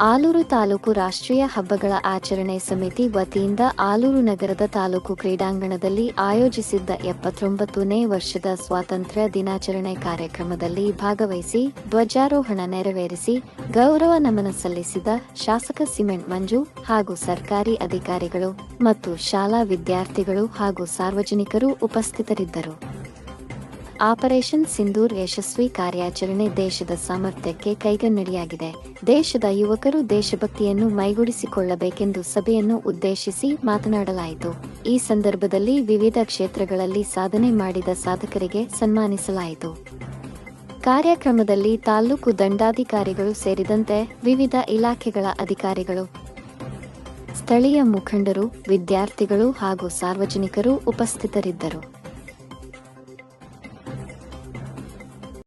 ಆಲೂರು ತಾಲೂಕು ರಾಷ್ಟ್ರೀಯ ಹಬ್ಬಗಳ ಆಚರಣೆ ಸಮಿತಿ ವತಿಯಿಂದ ಆಲೂರು ನಗರದ ತಾಲೂಕು ಕ್ರೀಡಾಂಗಣದಲ್ಲಿ ಆಯೋಜಿಸಿದ್ದ ಎಪ್ಪತ್ತೊಂಬತ್ತನೇ ವರ್ಷದ ಸ್ವಾತಂತ್ರ್ಯ ದಿನಾಚರಣೆ ಕಾರ್ಯಕ್ರಮದಲ್ಲಿ ಭಾಗವಹಿಸಿ ಧ್ವಜಾರೋಹಣ ನೆರವೇರಿಸಿ ಗೌರವ ನಮನ ಸಲ್ಲಿಸಿದ ಶಾಸಕ ಸಿಮೆಂಟ್ ಮಂಜು ಹಾಗೂ ಸರ್ಕಾರಿ ಅಧಿಕಾರಿಗಳು ಮತ್ತು ಶಾಲಾ ವಿದ್ಯಾರ್ಥಿಗಳು ಹಾಗೂ ಸಾರ್ವಜನಿಕರು ಉಪಸ್ಥಿತರಿದ್ದರು. ಆಪರೇಷನ್ ಸಿಂಧೂರ್ ಯಶಸ್ವಿ ಕಾರ್ಯಾಚರಣೆ ದೇಶದ ಸಾಮರ್ಥ್ಯಕ್ಕೆ ಕೈಗನ್ನಡಿಯಾಗಿದೆ. ದೇಶದ ಯುವಕರು ದೇಶಭಕ್ತಿಯನ್ನು ಮೈಗೂಡಿಸಿಕೊಳ್ಳಬೇಕೆಂದು ಸಭೆಯನ್ನು ಉದ್ದೇಶಿಸಿ ಮಾತನಾಡಲಾಯಿತು. ಈ ಸಂದರ್ಭದಲ್ಲಿ ವಿವಿಧ ಕ್ಷೇತ್ರಗಳಲ್ಲಿ ಸಾಧನೆ ಮಾಡಿದ ಸಾಧಕರಿಗೆ ಸನ್ಮಾನಿಸಲಾಯಿತು. ಕಾರ್ಯಕ್ರಮದಲ್ಲಿ ತಾಲ್ಲೂಕು ದಂಡಾಧಿಕಾರಿಗಳು ಸೇರಿದಂತೆ ವಿವಿಧ ಇಲಾಖೆಗಳ ಅಧಿಕಾರಿಗಳು, ಸ್ಥಳೀಯ ಮುಖಂಡರು, ವಿದ್ಯಾರ್ಥಿಗಳು ಹಾಗೂ ಸಾರ್ವಜನಿಕರು ಉಪಸ್ಥಿತರಿದ್ದರು.